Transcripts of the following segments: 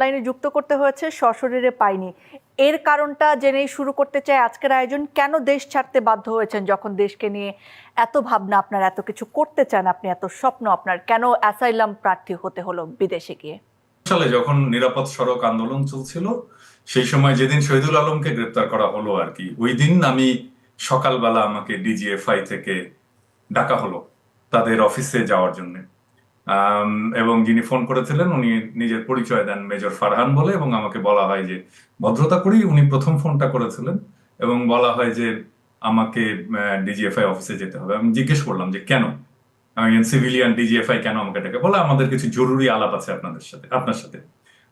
লাইনে যুক্ত করতে হয়েছে সশরীরে পাইনি এর কারণটা জেনেই শুরু করতে চাই আজকের আয়োজন। কেন দেশ ছাড়তে বাধ্য হয়েছেন যখন দেশকে নিয়ে এত ভাবনা আপনার, এত কিছু করতে চান আপনি, এত স্বপ্ন আপনার, কেন অ্যাসাইলাম প্রার্থী হতে হলো বিদেশে গিয়ে? সালে যখন নিরাপদ সড়ক আন্দোলন চলছিল, সেই সময় যেদিন শহীদুল আলমকে গ্রেপ্তার করা হলো আর কি, ওই দিন আমি সকালবেলা আমাকে ডিজিএফআই থেকে ডাকা হলো তাদের অফিসে যাওয়ার জন্য। এবং যিনি ফোন করেছিলেন, উনি নিজের পরিচয় দেন মেজর ফারহান বলে, এবং আমাকে বলা হয় যে ভদ্রতা করেই উনি প্রথম ফোনটা করেছিলেন, এবং বলা হয় যে আমাকে ডিজিএফআই অফিসে যেতে হবে। আমি জিজ্ঞেস করলাম যে কেন? আমি সিভিলিয়ান ডিজিএফআই কেন আমাকে ডেকে? বলে, আমাদের কিছু জরুরি আলাপ আছে আপনাদের সাথে, আপনার সাথে।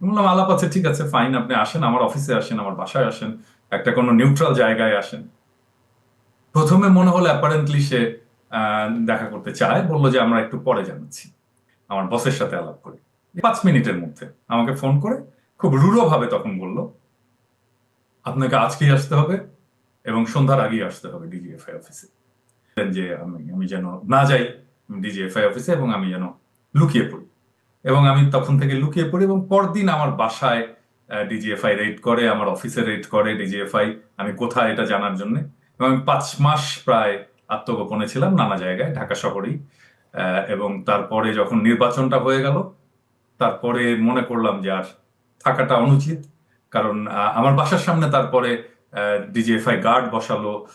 বললাম, আলাপ আছে, ঠিক আছে ফাইন আপনি আসেন, আমার অফিসে আসেন, আমার বাসায় আসেন, একটা কোনো নিউট্রাল জায়গায় আসেন। প্রথমে মনে হলো অ্যাপারেন্টলি সে দেখা করতে চায়, বলল যে আমরা একটু পরে জানাচ্ছি। আমার বসের সাথে আলাপ করি। পাঁচ মিনিটের মধ্যে আমাকে ফোন করে খুব রূঢ় ভাবে তখন বলল, আপনাকে আজকেই আসতে হবে এবং সন্ধ্যার আগেই আসতে হবে ডিজিএফআই অফিসে যে আমি আমি যেন না যাই ডিজিএফআই অফিসে এবং আমি যেন লুকিয়ে পড়ি। এবং আমি তখন থেকে লুকিয়ে পড়ি এবং পরদিন আমার বাসায় ডিজিএফআই রেড করে, আমার অফিসে রেড করে ডিজিএফআই আমি কোথায় এটা জানার জন্য। এবং আমি পাঁচ মাস প্রায় আত্মগোপনে ছিলাম, নানা জায়গায়, ঢাকা শহরেই। এবং তারপরে যখন নির্বাচনটা হয়ে গেল, তারপরে মনে করলাম যে আর থাকাটা অনুচিত। কারণ আমার বাসার সামনে তারপরে ডিজিএফআই গার্ড বসালো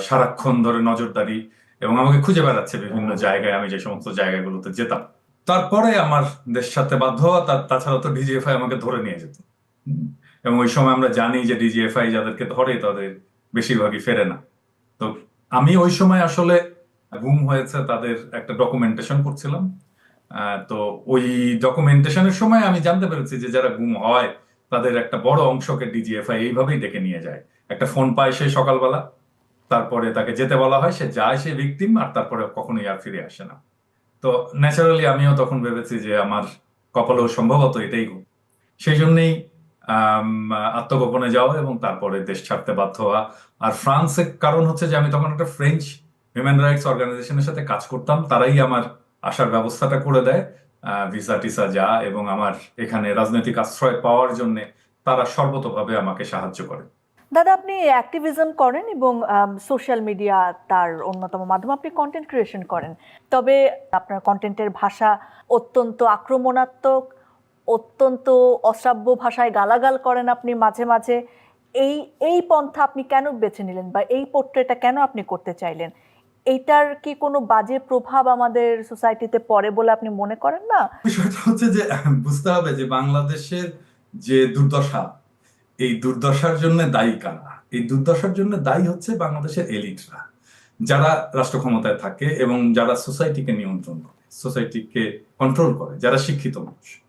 সারাক্ষণ ধরে নজরদারি এবং আমাকে খুঁজে বেড়াচ্ছে বিভিন্ন জায়গায়। আমি যে সমস্ত জায়গাগুলোতে যেতাম। তারপরে আমার দেশ সাথে বাধ্য হওয়া তাছাড়া তো ডিজিএফআই আমাকে ধরে নিয়ে যেত। এবং ওই সময় আমরা জানি যে ডিজিএফআই যাদেরকে ধরে, তাদের বেশিরভাগই ফেরে না। তো আমি ওই সময় আসলে গুম হয়েছে তাদের একটা ডকুমেন্টেশন করছিলাম। তো ওই ডকুমেন্টেশনের সময় আমি জানতে পেরেছি যে যারা গুম হয়, তাদের একটা বড় অংশকে ডিজিএফআই এইভাবেই ডেকে নিয়ে যায়। একটা ফোন পায় সে সকালবেলা, তারপরে তাকে যেতে বলা হয়, সে যায় সে ভিকটিম আর তারপরে কখনোই আর ফিরে আসে না। তো ন্যাচারালি আমিও তখন ভেবেছি যে আমার কপালেও সম্ভবত এটাই হোক সেই জন্যেই আত্মগোপনে যাওয়া এবং তারপরে দেশ ছাড়তে বাধ্য হওয়া। আর ফ্রান্সের কারণ হচ্ছে যে আমি তখন একটা ফ্রেঞ্চ হিউম্যান রাইটস অর্গানাইজেশনের সাথে কাজ করতাম, তারাই আমার আসার ব্যবস্থাটা করে দেয় ভিসা টিসা যা, এবং আমার এখানে রাজনৈতিক আশ্রয় পাওয়ার জন্য তারা সর্বতভাবে আমাকে সাহায্য করে। দাদা, আপনি অ্যাক্টিভিজম করেন এবং সোশ্যাল মিডিয়া তার অন্যতম মাধ্যম। আপনি কন্টেন্ট ক্রিয়েশন করেন। তবে আপনার কন্টেন্টের ভাষা অত্যন্ত আক্রমণাত্মক, অত্যন্ত অশ্রাব্য ভাষায় গালাগাল করেন আপনি মাঝে মাঝে। এই এই পন্থা আপনি কেন বেছে নিলেন বা এই পোর্ট্রেটা কেন আপনি করতে চাইলেন? এইটার কি কোনো বাজে প্রভাব আমাদের সোসাইটিতে পড়ে বলে আপনি মনে করেন না? বিষয়টা হচ্ছে যে বুঝতে হবে যে বাংলাদেশের যে দুর্দশা, এই দুর্দশার জন্য দায়ী কারা? এই দুর্দশার জন্য দায়ী হচ্ছে বাংলাদেশের এলিটরা, যারা রাষ্ট্র ক্ষমতায় থাকে এবং যারা সোসাইটিকে নিয়ন্ত্রণ করে, সোসাইটিকে কন্ট্রোল করে, যারা শিক্ষিত মানুষ।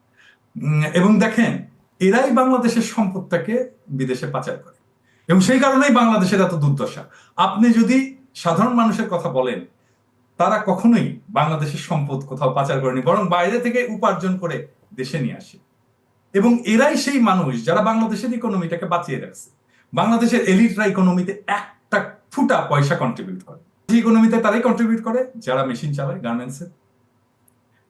এবং দেখেন, এরাই বাংলাদেশের সম্পদটাকে বিদেশে পাচার করে। এবং সেই কারণেই বাংলাদেশের এত দুর্দশা। আপনি যদি সাধারণ মানুষের কথা বলেন, তারা কখনোই বাংলাদেশের সম্পদ কোথাও পাচার করেনি, বরং বাইরে থেকে উপার্জন করে দেশে নিয়ে আসে। এবং এরাই সেই মানুষ যারা বাংলাদেশের ইকোনমিটাকে বাঁচিয়ে রাখছে। বাংলাদেশের এলিটরা ইকোনমিতে একটা ফুটা পয়সা কন্ট্রিবিউট করে। যে ইকোনমিতে তারাই কন্ট্রিবিউট করে, যারা মেশিন চালায় গার্মেন্টসে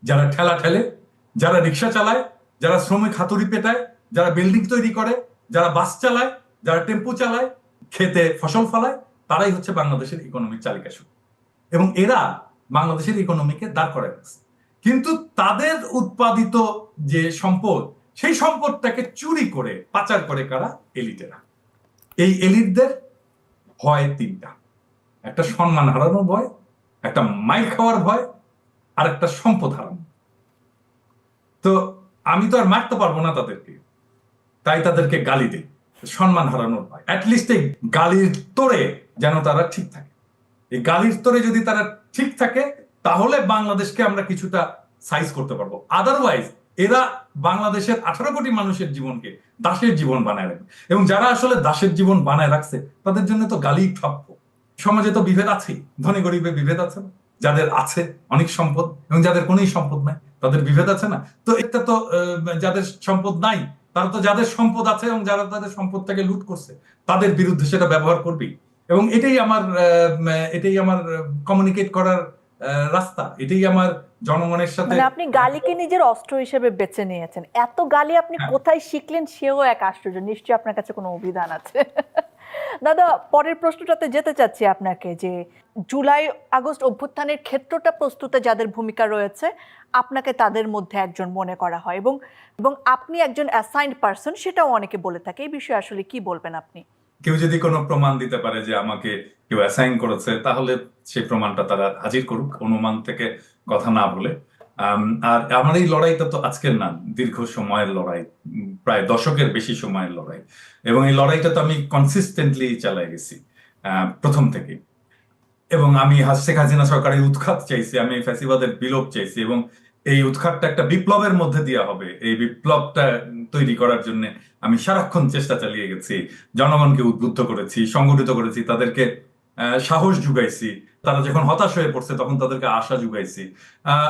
যারা ঠেলা ঠেলে, যারা রিক্সা চালায়, যারা শ্রমিক হাতুড়ি পেটায়, যারা বিল্ডিং তৈরি করে, যারা বাস চালায়, যারা টেম্পো চালায়, খেতে ফসল ফলায় তারাই হচ্ছে বাংলাদেশের ইকোনমির চালিকা শক্তি। এবং এরা বাংলাদেশের ইকোনমিকে দাঁড় করে কিন্তু তাদের উৎপাদিত যে সম্পদ, সেই সম্পদটাকে চুরি করে, পাচার করে কারা? এলিটেরা। এই এলিটদের ভয় তিনটা। একটা সম্মান হারানোর ভয়, একটা মাইক খাওয়ার ভয়, আর একটা সম্পদ হারানো। তো আমি তো আর মারতে পারব না তাদেরকে। তাই তাদেরকে গালি দেই। সম্মান হারানোর ভয়। অ্যাটলিস্ট এই গালির তোরে যেন তারা ঠিক থাকে। এই গালির তোরে যদি তারা ঠিক থাকে, তাহলে বাংলাদেশকে আমরা কিছুটা সাইজ করতে পারব। আদারওয়াইজ এরা বাংলাদেশের আঠারো কোটি মানুষের জীবনকে দাসের জীবন বানায় রাখবে। এবং যারা আসলে দাসের জীবন বানায় রাখছে, তাদের জন্য তো গালি প্রাপ্য। সমাজে তো বিভেদ আছেই। ধনী গরিবে বিভেদ আছে না? যাদের আছে অনেক সম্পদ, এবং যাদের কোনোই সম্পদ নাই, তাদের বিভেদ আছে না? তো এটা তো যাদের সম্পদ নাই তারা তো যাদের সম্পদ আছে এবং যারা তাদের সম্পদটাকে লুট করছে তাদের বিরুদ্ধে সেটা ব্যবহার করবেই এবং এটাই আমার এটাই আমার কমিউনিকেট করার আহ, রাস্তা। এটাই আমার জনগণের সাথে মানে আপনি গালিকে নিজের অস্ত্র হিসেবে বেছে নিয়েছেন। এত গালি আপনি হ্যাঁ। কোথায় শিখলেন সেও এক আশ্চর্য। নিশ্চয়ই আপনার কাছে কোনো অভিধান আছে। দাদা, পরের প্রশ্নটাতে যেতে চাচ্ছি আপনাকে যে জুলাই, আগস্ট অভ্যুত্থানের ক্ষেত্রটা প্রস্তুতে যাদের ভূমিকা রয়েছে, আপনাকে তাদের মধ্যে একজন মনে করা হয় এবং এবং আপনি একজন অ্যাসাইন্ড পারসন সেটাও অনেকে বলে থাকে। এই বিষয়ে আসলে কি বলবেন আপনি? কেউ যদি কোনো প্রমাণ দিতে পারে যে আমাকে কেউ অ্যাসাইন করেছে, তাহলে সেই প্রমাণটা তারা হাজির করুক। অনুমান থেকে কথা না বলে। আর আমার এই লড়াইটা তো আজকের না, দীর্ঘ সময়ের লড়াই, প্রায় দশকের বেশি সময়ের লড়াই। এবং এই লড়াইটা তো আমি কনসিস্টেন্টলি চালাই গেছি প্রথম থেকে এবং আমি শেখ হাসিনা সরকারের উৎখাত চাইছি, আমি ফ্যাসিবাদের বিলোপ চাইছি এবং এই উৎখাতটা একটা বিপ্লবের মধ্যে দেওয়া হবে। এই বিপ্লবটা তৈরি করার জন্য আমি সারাক্ষণ চেষ্টা চালিয়ে গেছি, জনগণকে উদ্বুদ্ধ করেছি, সংগঠিত করেছি, তাদেরকে সাহস জুগাইছি তারা যখন হতাশ হয়ে পড়ছে তখন তাদেরকে আশা জুগাইছি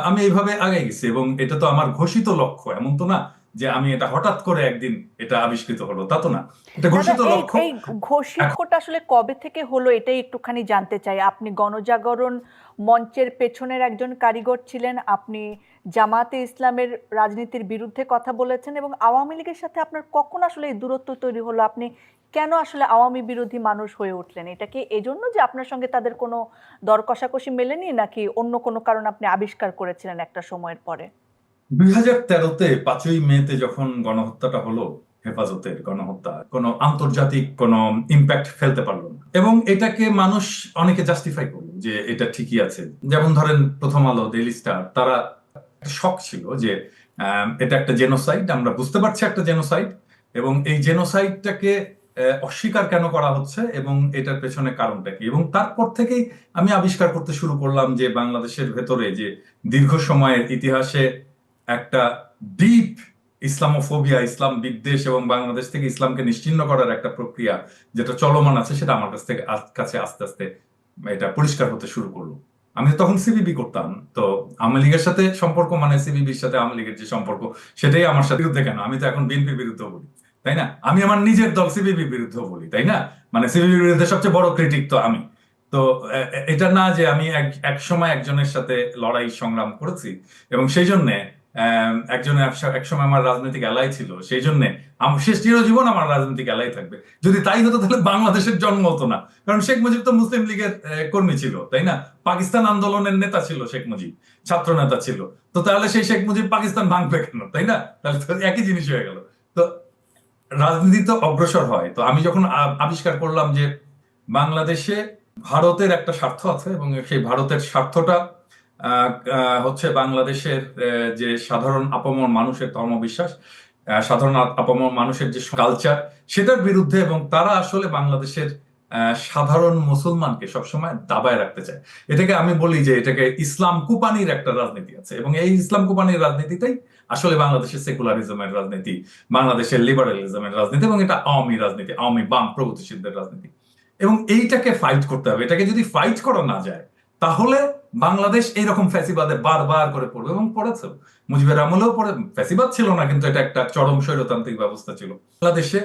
আমি এইভাবে আগে গেছি এবং এটা তো আমার ঘোষিত লক্ষ্য। এমন তো না যে আমি এটা হঠাৎ করে একদিন এটা আবিষ্কৃত হলো। তা তো না। এটা ঘোষিত লক্ষ্য। এই ঘোষিতটা আসলে কবে থেকে হলো এটাই একটুখানি জানতে চাই। আপনি গণজাগরণ মঞ্চের পেছনের একজন কারিগর ছিলেন। আপনি জামাতে ইসলামের রাজনীতির বিরুদ্ধে কথা বলেছেন এবং আওয়ামী লীগের সাথে আপনার কখন আসলে এই দূরত্ব তৈরি হলো? আপনি কেন আসলে আওয়ামী বিরোধী মানুষ হয়ে উঠলেন? এটা কি এজন্য যে আপনার সঙ্গে তাদের কোনো দর কষাকষি মেলেনি নাকি অন্য কোনো কারণ আপনি আবিষ্কার করেছিলেন একটা সময়ের পরে? দুই হাজার তেরোতে পাঁচই মেতে যখন গণহত্যাটা হলো, হেফাজতের গণহত্যা, কোনো আন্তর্জাতিক কোনো ইম্প্যাক্ট ফেলতে পারল না। এবং এটাকে মানুষ অনেকে জাস্টিফাই করল যে এটা ঠিকই আছে। যেমন ধরেন প্রথম আলো ডেইলি স্টার তারা শখ ছিল যে এটা একটা জেনোসাইড আমরা বুঝতে পারছি একটা জেনোসাইড এবং এই জেনোসাইডটাকে অস্বীকার কেন করা হচ্ছে, এবং এটার পেছনে কারণটা কি? এবং তারপর থেকেই আমি আবিষ্কার করতে শুরু করলাম যে, বাংলাদেশের ভেতরে যে দীর্ঘ সময়ের ইতিহাসে একটা ডিপ ইসলামোফোবিয়া, ইসলাম বিদ্বেষ এবং বাংলাদেশ থেকে ইসলামকে নিশ্চিহ্ন করার একটা প্রক্রিয়া যেটা চলমান আছে, সেটা আমার কাছ থেকে, কাছে আস্তে আস্তে এটা পরিষ্কার হতে শুরু করল। আমি তখন সিবিবি করতাম। তো আওয়ামী লীগের সাথে সম্পর্ক মানে সিবিবির সাথে আওয়ামী লীগের যে সম্পর্ক, সেটাই আমার সাথে বিরুদ্ধে কেন? আমি তো এখন বিএনপির বিরুদ্ধে বলি, তাই না? আমি আমার নিজের দল সিবিবির বিরুদ্ধে বলি, তাই না? মানে সিবিবির বিরুদ্ধে সবচেয়ে বড় ক্রিটিক তো আমি। তো এটা না যে আমি এক সময় একজনের সাথে লড়াই সংগ্রাম করেছি, এবং সেই জন্য একজন এক সময় আমার রাজনৈতিক এলাই ছিল সেই জন্য শেষ চিরজীবন আমার রাজনৈতিক এলাই থাকবে। যদি তাই হতো তাহলে বাংলাদেশের জন্ম হতো না। কারণ শেখ মুজিব তো মুসলিম লীগের কর্মী ছিল, তাই না? পাকিস্তান আন্দোলনের নেতা ছিল শেখ মুজিব, ছাত্র নেতা ছিল। তো তাহলে সেই শেখ মুজিব পাকিস্তান ভাঙবে কেন, তাই না? তাহলে একই জিনিস হয়ে গেল। তো রাজনীতি তো অগ্রসর হয়। তো আমি যখন আবিষ্কার করলাম যে বাংলাদেশে ভারতের একটা স্বার্থ আছে এবং সেই ভারতের স্বার্থটা হচ্ছে বাংলাদেশের যে সাধারণ আপামর মানুষের ধর্মবিশ্বাস সাধারণ আপামর মানুষের যে কালচার সেটার বিরুদ্ধে এবং তারা আসলে বাংলাদেশের সাধারণ মুসলমানকে সবসময় দাবায় রাখতে চায়। এটাকে আমি বলি যে এটাকে ইসলাম কুপানির একটা রাজনীতি আছে এবং এই ইসলাম কুপানির রাজনীতিটাই আসলে বাংলাদেশের সেকুলারিজমের রাজনীতি, বাংলাদেশের লিবারালিজমের রাজনীতি এবং এটা আওয়ামী রাজনীতি, আওয়ামী বাম প্রগতিশীলদের রাজনীতি। এবং এইটাকে ফাইট করতে হবে। এটাকে যদি ফাইট করা না যায়, তাহলে বাংলাদেশ এইরকম ফ্যাসিবাদে বারবার করে পড়বে এবং পড়েছে মুজিবের আমলেও পড়ে ফ্যাসিবাদ ছিল না কিন্তু এটা একটা চরম স্বৈরতান্ত্রিক ব্যবস্থা ছিল। বাংলাদেশে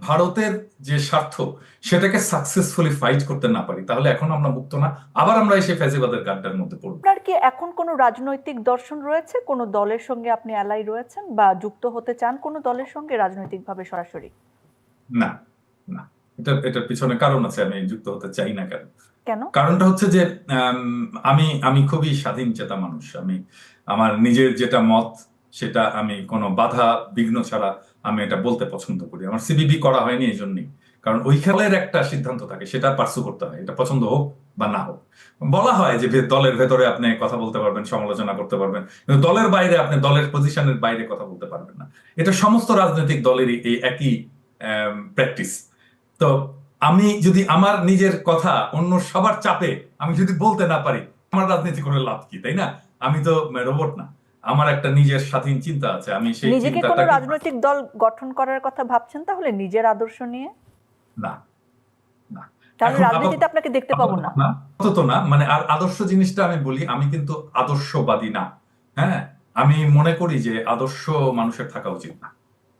ভারতের যে স্বার্থ সেটাকে সাকসেসফুলি ফাইট করতে না পারি তাহলে এখন আমরা মুক্ত না। আবার আমরা এসে ফ্যাসিবাদের গাড্ডার মধ্যে পড়ব। আপনার কি এখন কোনো রাজনৈতিক দর্শন রয়েছে? কোন দলের সঙ্গে আপনি অ্যালাই রয়েছেন বা যুক্ত হতে চান কোন দলের সঙ্গে রাজনৈতিকভাবে সরাসরি? না না। এটা এটার পিছনে কারণ আছে আমি যুক্ত হতে চাই না কেন? কেন? কারণটা হচ্ছে যে আম, আমি খুবই স্বাধীন চেতা মানুষ। আমি আমার নিজের যেটা মত সেটা আমি কোনো বাধা বিঘ্ন ছাড়া আমি এটা বলতে পছন্দ করি। আমার সিবিবি করা হয়নি এই জন্যই কারণ ওই খেলের একটা সিদ্ধান্ত থাকে সেটা পার্সু করতে হয় এটা পছন্দ হোক বা না হোক। বলা হয় যে দলের ভেতরে আপনি কথা বলতে পারবেন সমালোচনা করতে পারবেন কিন্তু দলের বাইরে আপনি দলের পজিশনের বাইরে কথা বলতে পারবেন না। এটা সমস্ত রাজনৈতিক দলেরই এই একই প্র্যাকটিস তো আমি যদি আমার নিজের কথা অন্য সবার চাপে আমি যদি বলতে না পারি আমার রাজনীতি করে লাভ কি তাই না? আমি তো রোবট না। আমার একটা নিজের স্বাধীন চিন্তা আছে আমি সেই নিজেকে কোনো রাজনৈতিক দল গঠন করার কথা ভাবছেন তাহলে নিজের আদর্শ নিয়ে? না না। তাহলে রাজনীতিতে আপনাকে দেখতে পাবো না। আপাতত না মানে আর আদর্শ জিনিসটা আমি বলি আমি কিন্তু আদর্শবাদী না। হ্যাঁ? আমি মনে করি যে আদর্শ মানুষের থাকা উচিত না।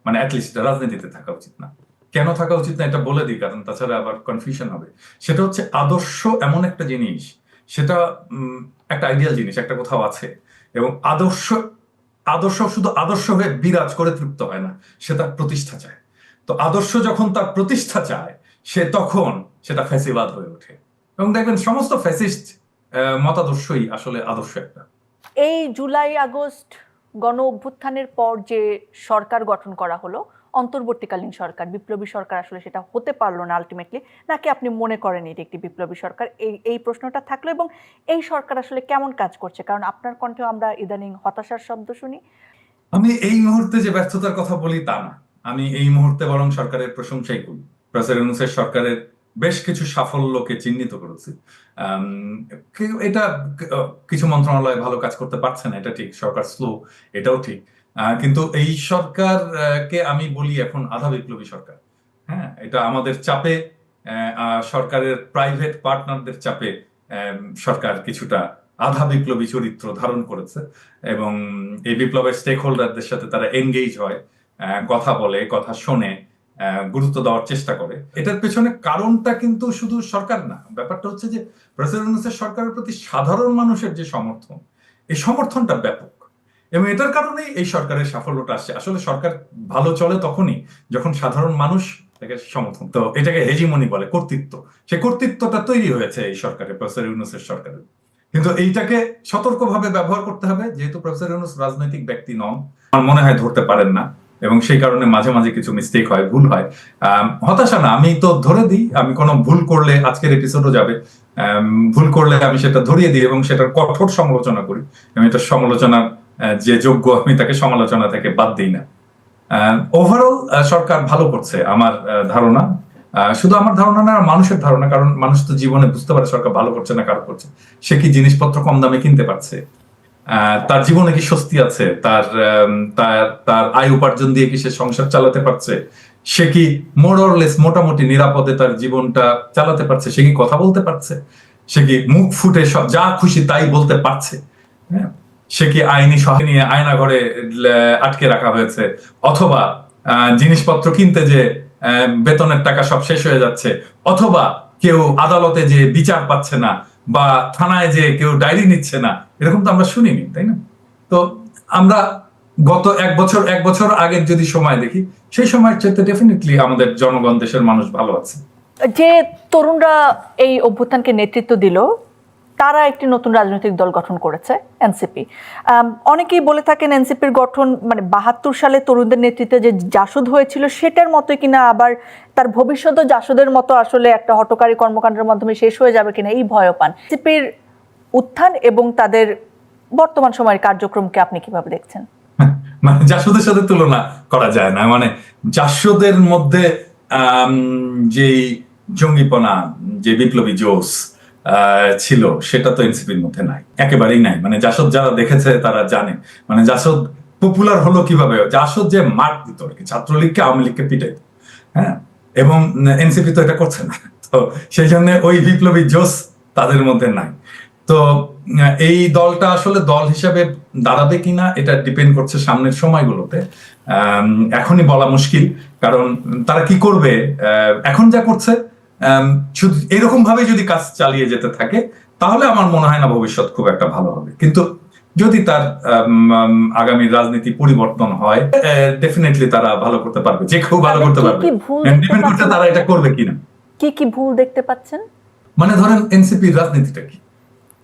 মানে অ্যাটলিস্ট রাজনীতিতে থাকা উচিত না। কেন থাকা উচিত না এটা বলে দিই, কারণ তাছাড়া আবার কনফিউশন হবে। সেটা হচ্ছে আদর্শ এমন একটা জিনিস, সেটা একটা আইডিয়াল জিনিস, একটা কোথাও আছে। এবং আদর্শ আদর্শ শুধু আদর্শ হয়ে বিরাজ করে তৃপ্ত হয় না, সে তার প্রতিষ্ঠা চায়। তো আদর্শ যখন তার প্রতিষ্ঠা চায়, সে তখন সেটা ফ্যাসিবাদ হয়ে ওঠে। এবং দেখবেন সমস্ত ফ্যাসিস্ট মতাদর্শই আসলে আদর্শ একটা। এই জুলাই আগস্ট গণ অভ্যুত্থানের পর যে সরকার গঠন করা হলো অন্তর্বর্তীকালীন সরকার, বিপ্লবী সরকার আসলে সেটা হতে পারল না আলটিমেটলি নাকি আপনি মনে করেন এটি একটি বিপ্লবী সরকার? এই এই প্রশ্নটা থাকল এবং এই সরকার আসলে কেমন কাজ করছে? কারণ আপনার কণ্ঠে আমরা ইদানিং হতাশার শব্দ শুনি। আমি এই মুহূর্তে যে ব্যর্থতার কথা বলি তা না। আমি এই মুহূর্তে বরং সরকারের প্রশংসাই করি। প্রফেসর ইউনুসের সরকারের বেশ কিছু সাফল্যকে চিহ্নিত করেছি। এটা কিছু মন্ত্রণালয় ভালো কাজ করতে পারছে না, এটা ঠিক। সরকার স্লো এটাও ঠিক। কিন্তু এই সরকার কে আমি বলি এখন আধা বিপ্লবী সরকার। হ্যাঁ এটা আমাদের চাপে সরকারের প্রাইভেট পার্টনারদের চাপে সরকার কিছুটা আধা বিপ্লবী চরিত্র ধারণ করেছে এবং এই বিপ্লবের স্টেক হোল্ডারদের সাথে তারা এনগেজ হয় কথা বলে, কথা শোনে গুরুত্ব দেওয়ার চেষ্টা করে। এটার পেছনে কারণটা কিন্তু শুধু সরকার না, ব্যাপারটা হচ্ছে যে প্রেসিডেন্ট সরকারের প্রতি সাধারণ মানুষের যে সমর্থন, এই সমর্থনটা ব্যাপক। এবং এটার কারণেই এই সরকারের সাফল্যটা আসছে। আসলে সরকার ভালো চলে তখনই যখন সাধারণ মানুষ তাকে সমর্থন তো এটাকে হেজিমনি বলে কর্তৃত্ব। সে কর্তৃত্বটা তৈরি হয়েছে এই সরকারের প্রফেসর ইউনুসের সরকারের। কিন্তু এইটাকে সতর্কভাবে ব্যবহার করতে হবে যেহেতু প্রফেসর ইউনুস রাজনৈতিক ব্যক্তি নন আমার মনে হয় ধরতে পারেন না। এবং সেই কারণে মাঝে মাঝে কিছু মিস্টেক হয় ভুল হয়। হতাশা না আমি তো ধরে দিই আমি কোনো ভুল করলে আজকের এপিসোডও যাবে। ভুল করলে আমি সেটা ধরিয়ে দিই এবং সেটার কঠোর সমালোচনা করি। আমি এটা সমালোচনার আহ, যে যোগ্য আমি তাকে সমালোচনা থেকে বাদ দিই না। ওভারঅল সরকার ভালো করছে আমার ধারণা। শুধু আমার ধারণা না মানুষের ধারণা, কারণ মানুষ তো জীবনে বুঝতে পারে সরকার ভালো করছে না খারাপ করছে। সে কি জিনিসপত্র কম দামে কিনতে পারছে? তার জীবনে কি স্বস্তি আছে? তার তার তার আয় উপার্জন দিয়ে কি সে সংসার চালাতে পারছে? সে কি মোরলেস মোটামুটি নিরাপদে তার জীবনটা চালাতে পারছে? সে কি কথা বলতে পারছে? সে কি মুখ ফুটে সব- যা খুশি তাই বলতে পারছে? হ্যাঁ সে কি আইনি সহায় নিয়ে আয়না ঘরে আটকে রাখা হয়েছে? অথবা জিনিসপত্র কিনতে যে বেতনের টাকা সব শেষ হয়ে যাচ্ছে, অথবা কেউ আদালতে যে বিচার পাচ্ছে না বা থানায় যে কেউ ডায়েরি নিচ্ছে না, এরকম তো আমরা শুনিনি, তাই না? তো আমরা গত এক বছর এক বছর আগের যদি সময় দেখি, সেই সময়ের চাইতে ডেফিনেটলি আমাদের জনগণ, দেশের মানুষ ভালো আছে। যে তরুণরা এই অভ্যুত্থানকে নেতৃত্ব দিল তারা একটি নতুন রাজনৈতিক দল গঠন করেছে এনসিপি। অনেকেই বলে থাকেন এনসিপির গঠন মানে বাহাত্তর সালে তরুণদের নেতৃত্বে যে জাসদ হয়েছিল সেটার মতো কিনা আবার তার ভবিষ্যৎও জাসদের মতো আসলে একটা হটকারী কর্মকাণ্ডের মাধ্যমে শেষ হয়ে যাবে কিনা এই ভয় পান। এনসিপির উত্থান এবং তাদের বর্তমান সময়ের কার্যক্রমকে আপনি কীভাবে দেখছেন? মানে জাসদের সাথে তুলনা করা যায় না। মানে জাসদের মধ্যে আম, যে জঙ্গিপনা যে বিপ্লবী জোশ ছিল, সেটা তো এনসিপির মধ্যে নাই, একেবারেই নাই। মানে জাসদ যারা দেখেছে তারা জানে। মানে জাসদ পপুলার হলো কীভাবে? জাসদ যে মাঠ দিত আর কি, ছাত্রলীগকে, আওয়ামী লীগকে পিটাইত। হ্যাঁ? এবং এনসিপি তো এটা করছে না। তো সেই জন্য ওই বিপ্লবী জোশ তাদের মধ্যে নাই। তো, এই দলটা আসলে দল হিসাবে দাঁড়াবে কিনা এটা ডিপেন্ড করছে সামনের সময়গুলোতে। এখনই বলা মুশকিল, কারণ তারা কি করবে? এখন যা করছে শুধু এরকম ভাবে যদি কাজ চালিয়ে যেতে থাকে তাহলে আমার মনে হয় না ভবিষ্যৎ খুব একটা ভালো হবে। কিন্তু যদি তার আগামী রাজনীতি পরিবর্তন হয় ডেফিনেটলি তারা ভালো করতে পারবে যে কেউ ভালো করতে পারবে। কি ডিপেন্ড করছে তারা এটা করবে কিনা। কি কি ভুল দেখতে পাচ্ছেন? মানে ধরেন এনসিপি রাজনীতিটা কি?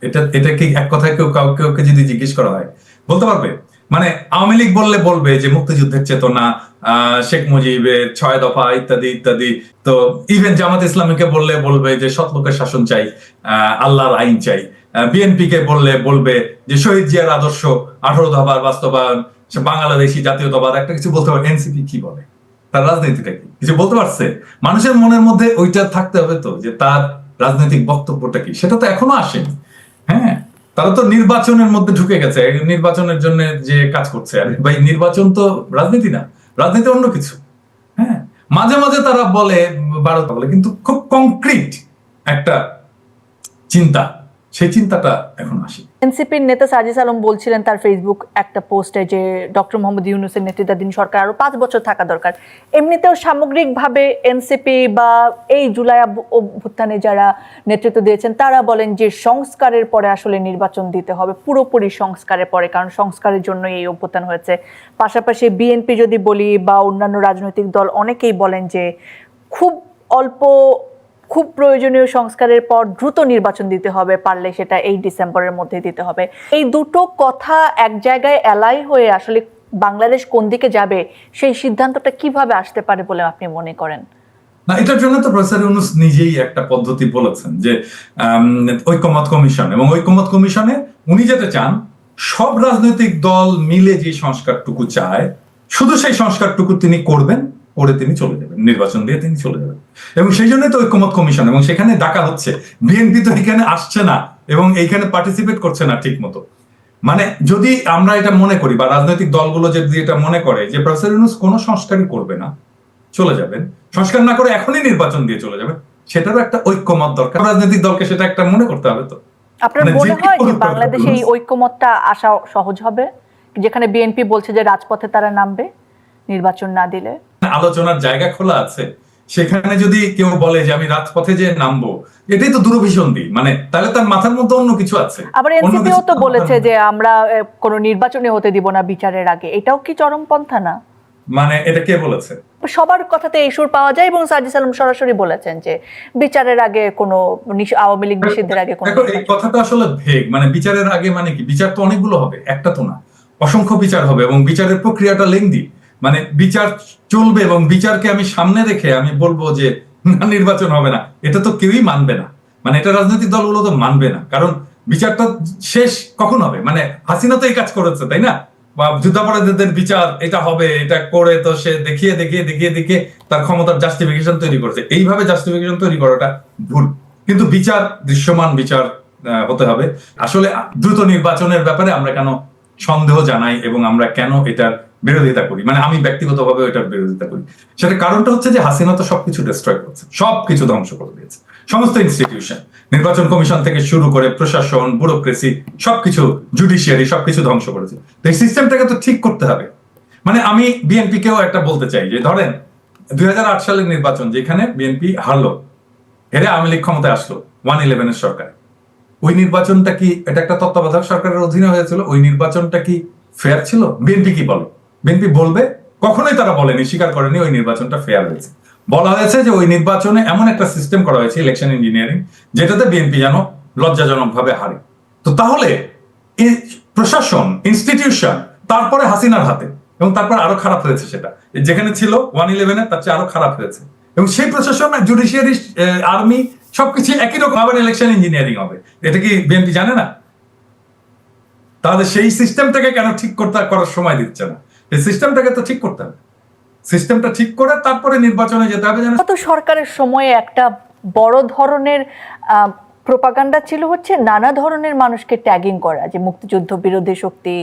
এটা এটা কি এক কথায় কেউ কাউকে যদি জিজ্ঞেস করা হয় বলতে পারবে? মানে আওয়ামী লীগ বললে বলবে যে মুক্তিযুদ্ধের চেতনা শেখ মুজিবের ছয় দফা ইত্যাদি ইত্যাদি। তো ইভেন জামাত ইসলামীকে বললে বলবে যে সৎ লোকের শাসন চাই আল্লাহর আইন চাই। বিএনপি কে বললে বলবে যে শহীদ জিয়ার আদর্শ, আঠারো দফার বাস্তবায়ন, বাংলাদেশি জাতীয়তাবাদ একটা কিছু বলতে পারে এনসিপি কি বলে? তার রাজনীতিটা কি? কিছু বলতে পারছে? মানুষের মনের মধ্যে ওইটা থাকতে হবে তো, যে তার রাজনৈতিক বক্তব্যটা কি? সেটা তো এখনও আসেনি। হ্যাঁ তারা তো নির্বাচনের মধ্যে ঢুকে গেছে, নির্বাচনের জন্য যে কাজ করছে। আর ভাই, নির্বাচন তো রাজনীতি না। রাজনীতি অন্য কিছু হ্যাঁ? মাঝে মাঝে তারা বলে, ভারত বলে, কিন্তু খুব কংক্রিট একটা চিন্তা, সেই চিন্তাটা এখন আসে। এনসিপির নেতা সাজিস আলম বলছিলেন তার ফেসবুক একটা পোস্টে যে ডক্টর মোহাম্মদ ইউনুসের নেতৃত্বাধীন সরকার আরও পাঁচ বছর থাকা দরকার। এমনিতেও সামগ্রিকভাবে এনসিপি বা এই জুলাই অভ্যুত্থানে যারা নেতৃত্ব দিয়েছেন, তারা বলেন যে সংস্কারের পরে আসলে নির্বাচন দিতে হবে, পুরোপুরি সংস্কারের পরে, কারণ সংস্কারের জন্য এই অভ্যুত্থান হয়েছে। পাশাপাশি বিএনপি যদি বলি বা অন্যান্য রাজনৈতিক দল, অনেকেই বলেন যে খুব অল্প খুব প্রয়োজনীয় সংস্কারের পর দ্রুত নির্বাচন দিতে হবে পারলে সেটা এই ডিসেম্বরের মধ্যে দিতে হবে। এই দুটো কথা এক জায়গায় এলাই হয়ে আসলে বাংলাদেশ কোন দিকে যাবে সেই সিদ্ধান্তটা কীভাবে আসতে পারে বলে আপনি মনে করেন? না এটার জন্য তো প্রফেসর ইউনুস নিজেই একটা পদ্ধতি বলেছেন যে আম, ঐকমত কমিশন এবং ঐকমত কমিশনে উনি যেটা চান সব রাজনৈতিক দল মিলে যে সংস্কারটুকু চায় শুধু সেই সংস্কারটুকু তিনি করবেন করে তিনি চলে যাবেন নির্বাচন দিয়ে তিনি চলে যাবেন। এবং সেই জন্যই তো ঐকমত কমিশন এবং সেখানে ডাকা হচ্ছে। বিএনপি তো এখানে আসছে না এবং এইখানে পার্টিসিপেট করছে না ঠিক মতো মানে যদি আমরা এটা মনে করি বা রাজনৈতিক দলগুলো যদি এটা মনে করে যে প্রফেসর ইউনুস কোনো সংস্কারই করবে না চলে যাবেন। সংস্কার না করে এখনই নির্বাচন দিয়ে চলে যাবেন সেটারও একটা ঐক্যমত দরকার। রাজনৈতিক দলকে সেটা একটা মনে করতে হবে তো। আপনার মানে মনে হয় যে বাংলাদেশে এই ঐক্যমতটা আসা সহজ হবে? যেখানে বিএনপি বলছে যে রাজপথে তারা নামবে নির্বাচন না দিলে? আলোচনার জায়গা খোলা আছে সেখানে যদি কেউ বলে যে আমি রাজপথে যে নামবো এটাই তো দূরভিসন্ধি মানে তাহলে তার মাথার মধ্যে অন্য কিছু আছে। আবার এনসিপিও তো বলেছে যে আমরা কোনো নির্বাচনে হতে দিব না বিচারের আগে এটাও কি চরমপন্থা না? মানে এটা কে বলেছে? সবার কথাতে এই সুর পাওয়া যায় এবং সাজিস আলম সরাসরি বলেছেন যে বিচারের আগে কোনো আওয়ামী লীগ নিষিদ্ধের আগে কোনো এই কথাটা আসলে ভেগ মানে বিচারের আগে মানে কি? বিচার তো অনেকগুলো হবে একটা তো না। অসংখ্য বিচার হবে এবং বিচারের প্রক্রিয়াটা লেংদি মানে বিচার চলবে এবং বিচারকে আমি সামনে রেখে আমি বলব যে, না, নির্বাচন হবে না। এটা তো কেউই মানবে না। মানে এটা রাজনৈতিক দলগুলো তো মানবে না। কারণ বিচারটা শেষ কখন হবে? মানে হাসিনা তো এই কাজ করেছে, তাই না? বা যুদ্ধাপরাধীদের বিচার, এটা হবে, এটা করে তো সে দেখিয়ে দেখিয়ে দেখিয়ে দেখিয়ে তার ক্ষমতার জাস্টিফিকেশন তৈরি করেছে। এইভাবে জাস্টিফিকেশন তৈরি করাটা ভুল। কিন্তু বিচার, দৃশ্যমান বিচার হতে হবে। আসলে দ্রুত নির্বাচনের ব্যাপারে আমরা কেন সন্দেহ জানাই এবং আমরা কেন এটার বিরোধিতা করি। মানে আমি ব্যক্তিগতভাবে এটার বিরোধিতা করি। সেটা কারণটা হচ্ছে যে হাসিনা তো সবকিছু ডিস্ট্রয় করেছে। সবকিছু ধ্বংস করে দিয়েছে। সমস্ত ইনস্টিটিউশন নির্বাচন কমিশন থেকে শুরু করে প্রশাসন ব্যুরোক্রেসি সবকিছু জুডিশিয়ারি সবকিছু ধ্বংস করেছে। তো এই সিস্টেমটাকে তো ঠিক করতে হবে। মানে আমি বিএনপি কেও একটা বলতে চাই যে, ধরেন, দুই হাজার আট সালের নির্বাচন যেখানে বিএনপি হারলো হেরে আওয়ামী লীগ ক্ষমতায় আসলো, ওয়ান ইলেভেনের সরকার। ওই নির্বাচনটা কি, এটা একটা তত্ত্বাবধায়ক সরকারের অধীনে হয়েছিল? ওই নির্বাচনটা কি ফেয়ার ছিল? বিএনপি কি বলো? বিএনপি বলবে, কখনোই তারা বলেনি, স্বীকার করেনি ওই নির্বাচনটা ফেয়ার হয়েছে। বলা হয়েছে যে ওই নির্বাচনে এমন একটা সিস্টেম করা হয়েছে ইলেকশন ইঞ্জিনিয়ারিং যেটাতে বিএনপি যেন লজ্জাজনক ভাবে হারে। তো তাহলে প্রশাসন ইনস্টিটিউশন তারপরে হাসিনার হাতে, এবং তারপর আরও খারাপ হয়েছে সেটা। যেখানে ছিল ওয়ান ইলেভেনের তার চেয়ে আরও খারাপ হয়েছে। এবং সেই প্রশাসন জুডিশিয়ারি আর্মি সবকিছু একই রকম আবার ইলেকশন ইঞ্জিনিয়ারিং হবে। এটা কি বিএনপি জানে না? তাহলে সেই সিস্টেমটাকে কেন ঠিক করতে করার সময় দিচ্ছে না? এই সিস্টেমটাকে তো ঠিক করতে হবে। সিস্টেমটা ঠিক করে তারপরে নির্বাচনে যেতে হবে যেন সরকারের সময়ে একটা বড় ধরনের প্রোপাগান্ডা ছিল হচ্ছে নানা ধরনের মানুষকে ট্যাগিং করা যে মুক্তিযুদ্ধ বিরোধী শক্তি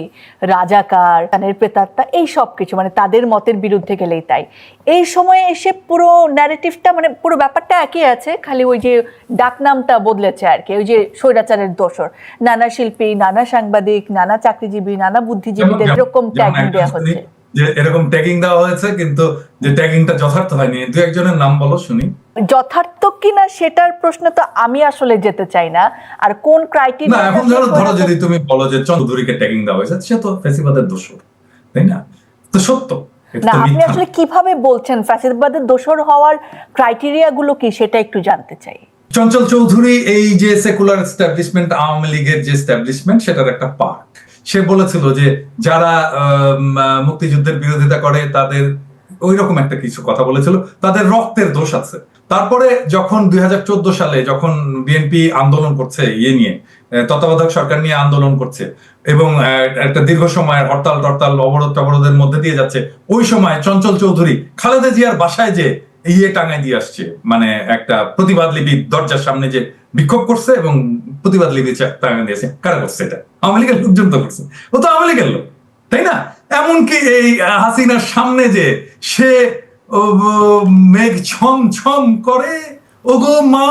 রাজাকার কানের প্রেতাত্মা এই সব কিছু মানে তাদের মতের বিরুদ্ধে গেলেই তাই। এই সময়ে এসে পুরো ন্যারেটিভটা মানে পুরো ব্যাপারটা একই আছে খালি ওই যে ডাকনামটা বদলেছে আর কি ওই যে স্বৈরাচারের দোষর নানা শিল্পী নানা সাংবাদিক নানা চাকরিজীবী নানা বুদ্ধিজীবীদের এরকম ট্যাগিং দেওয়া হচ্ছে। যে এরকম ট্যাগিং দেওয়া হয়েছে কিন্তু যে ট্যাগিংটা যথার্থ হয়নি। দু একজনের নাম বলো শুনি। যথার্থ কিনা সেটার প্রশ্ন তো আমি আসলে যেতে চাই না। আর কোন ক্রাইটেরিয়া এখন ধরো ধরো যদি তুমি বলো যে চন্দ্রধুরীকে ট্যাগিং দেওয়া হয়েছে সে তো ফেসিবাদের দোষ তাই না? তো সত্য না আপনি আসলে কীভাবে বলছেন? ফ্যাসিবাদের দোষর হওয়ার ক্রাইটেরিয়া গুলো কি সেটা একটু জানতে চাই। চঞ্চল চৌধুরী এই যে সেকুলার এস্টাবলিশমেন্ট আওয়ামী লীগের যে এস্টাবলিশমেন্ট সেটার একটা পার্ট সে বলেছিল যে যারা মুক্তিযুদ্ধের বিরোধিতা করে, তাদের ওই রকম একটা কিছু কথা বলেছিল। তাদের রক্তের দোষ আছে। তারপরে যখন দুই সালে যখন বিএনপি আন্দোলন করছে ইয়ে নিয়ে তত্ত্বাবধায়ক সরকার নিয়ে আন্দোলন করছে এবং একটা দীর্ঘ সময় হরতাল, টরতাল, অবরোধ, টবরোধের মধ্যে দিয়ে যাচ্ছে, ওই সময় চঞ্চল চৌধুরী খালেদা জিয়ার বাসায় যে ইয়ে টাঙায় দিয়ে আসছে মানে একটা প্রতিবাদ লিপি দরজার সামনে যে বিক্ষোভ করছে এবং প্রতিবাদ চা- টাঙায় দিয়েছে কারা করছে এটা? আওয়ামী লীগের লোকজন তো করছে। ও তো আওয়ামী লীগের লোক, তাই না? এমনকি এই হাসিনার সামনে যে সে মেঘ ছম ছম করে ও গো মা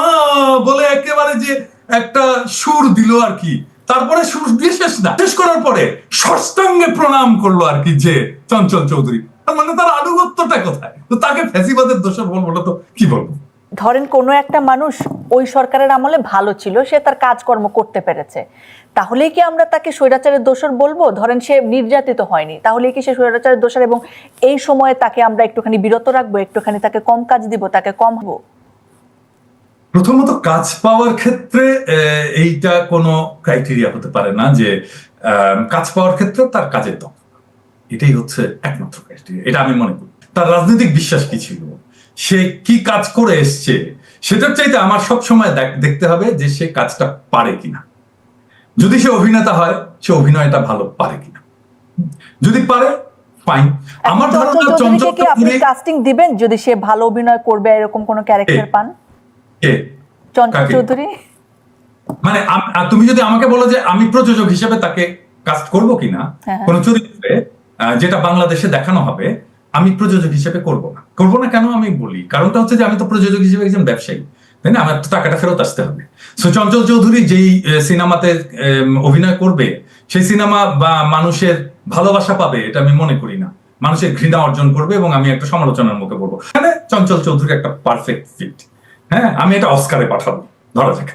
বলে একেবারে যে একটা সুর দিল আর কি। তারপরে সুর দিয়ে শেষ না, শেষ করার পরে ষষ্ঠাঙ্গে প্রণাম করল আর কি যে চঞ্চল চৌধুরী। তার মানে তার আনুগত্যটা কোথায়? তো তাকে ফ্যাসিবাদের দোষর বলব না তো কি বলব? ধরেন কোনো একটা মানুষ ওই সরকারের আমলে ভালো ছিল, সে তার কাজকর্ম করতে পেরেছে। তাহলেই কি আমরা তাকে স্বৈরাচারের দোষর বলব? ধরেন সে নির্যাতিত হয়নি, তাহলেই কি সে স্বৈরাচারের দোষর? এবং এই সময়ে তাকে আমরা একটুখানি বিরত রাখব, একটুখানি তাকে কম কাজ দিব, তাকে কম হব? প্রথমত কাজ পাওয়ার ক্ষেত্রে এইটা কোনো ক্রাইটেরিয়া হতে পারে না যে কাজ পাওয়ার ক্ষেত্রে তার কাজের দম এটাই হচ্ছে একমাত্র ক্রাইটেরিয়া এটা আমি মনে করি। তার রাজনৈতিক বিশ্বাস কি ছিল? সে কি কাজ করে এসছে? সেটার চাইতে আমার সব সময় দেখতে হবে যে সে কাজটা পারে কিনা। যদি সে অভিনেতা হয় সে অভিনয়টা ভালো পারে কিনা। যদি পারে ফাইন আমার ধারণা চঞ্চল চঞ্চল চৌধুরীকে কি আপনি কাস্টিং দিবেন যদি সে ভালো অভিনয় করবে এরকম কোনো ক্যারেক্টার? পান? কে? চঞ্চল চৌধুরী? মানে তুমি যদি আমাকে বলো যে আমি প্রযোজক হিসেবে তাকে কাস্ট করব কিনা হ্যাঁ। কোন চরিত্রে যেটা বাংলাদেশে দেখানো হবে আমি প্রযোজক হিসেবে করব না। করব না কেন আমি বলি? কারণটা হচ্ছে যে আমি তো প্রযোজক হিসেবে একজন ব্যবসায়ী, তাই না? আমার তো টাকাটা ফেরত আসতে হবে। সো চঞ্চল চৌধুরী যেই সিনেমাতে অভিনয় করবে, সেই সিনেমা বা মানুষের ভালোবাসা পাবে, এটা আমি মনে করি না। মানুষের ঘৃণা অর্জন করবে এবং আমি একটা সমালোচনার মুখে পড়ব। এখানে চঞ্চল চৌধুরী একটা পারফেক্ট ফিট হ্যাঁ আমি এটা অস্কারে পাঠাবো, ধরা যাক।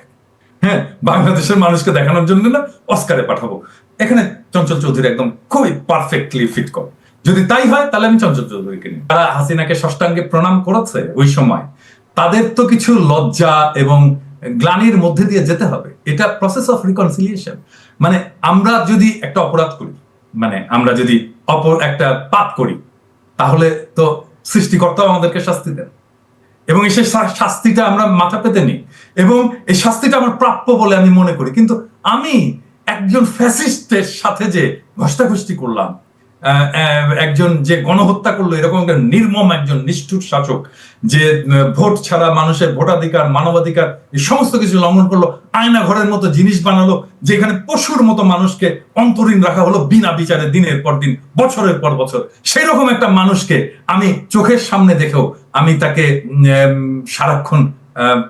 হ্যাঁ বাংলাদেশের মানুষকে দেখানোর জন্য না অস্কারে পাঠাবো। এখানে চঞ্চল চৌধুরী একদম খুবই পারফেক্টলি ফিট করে। যদি তাই হয়, তাহলে আমি চঞ্চল চৌধুরীকে নিই তারা হাসিনাকে ষষ্ঠাঙ্গে প্রণাম করেছে ওই সময়। তাদের তো কিছু লজ্জা এবং গ্লানির মধ্যে দিয়ে যেতে হবে। এটা প্রসেস অফ রিকনসিলিয়েশন মানে আমরা যদি একটা অপরাধ করি মানে আমরা যদি অপর একটা পাপ করি, তাহলে তো সৃষ্টিকর্তাও আমাদেরকে শাস্তি দেন। এবং এই শাস্তিটা আমরা মাথা পেতে নিই। এবং এই শাস্তিটা আমার প্রাপ্য বলে আমি মনে করি। কিন্তু আমি একজন ফ্যাসিস্টের সাথে যে ঘষ্টাঘষ্টি করলাম একজন যে গণহত্যা করল, এরকম একটা নির্মম একজন নিষ্ঠুর শাসক, যে ভোট ছাড়া মানুষের ভোটাধিকার, মানবাধিকার এই সমস্ত কিছু লঙ্ঘন করল, আয়না ঘরের মতো জিনিস বানালো, যেখানে পশুর মতো মানুষকে অন্তরীণ রাখা হলো বিনা বিচারে দিনের পর দিন, বছরের পর বছর। সেই রকম একটা মানুষকে আমি চোখের সামনে দেখেও আমি তাকে সারাক্ষণ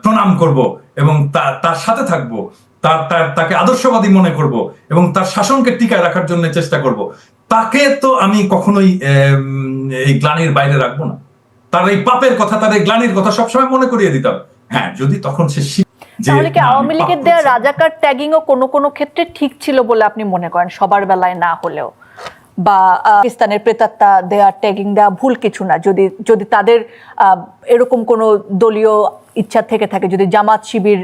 প্রণাম করব এবং তার সাথে থাকব, তার তার, তাকে আদর্শবাদী মনে করব এবং তার শাসনকে টিকায় রাখার জন্য চেষ্টা করব। তাকে তো আমি কখনোই এই গ্লানির বাইরে রাখব না। তার এই পাপের কথা তার এই গ্লানির কথা সবসময় মনে করিয়ে দিতাম হ্যাঁ যদি তখন সে তাহলে কি আওয়ামী লীগের দেওয়া। রাজাকার ট্যাগিংও কোনো কোনো ক্ষেত্রে ঠিক ছিল বলে আপনি মনে করেন? সবার বেলায় না হলেও। বা পাকিস্তানের প্রেতাত্মা দেওয়া ট্যাগিং দেওয়া ভুল কিছু না। যদি যদি তাদের আহ, এরকম কোনো দলীয় ইচ্ছা থেকে থাকে যদি জামাত শিবির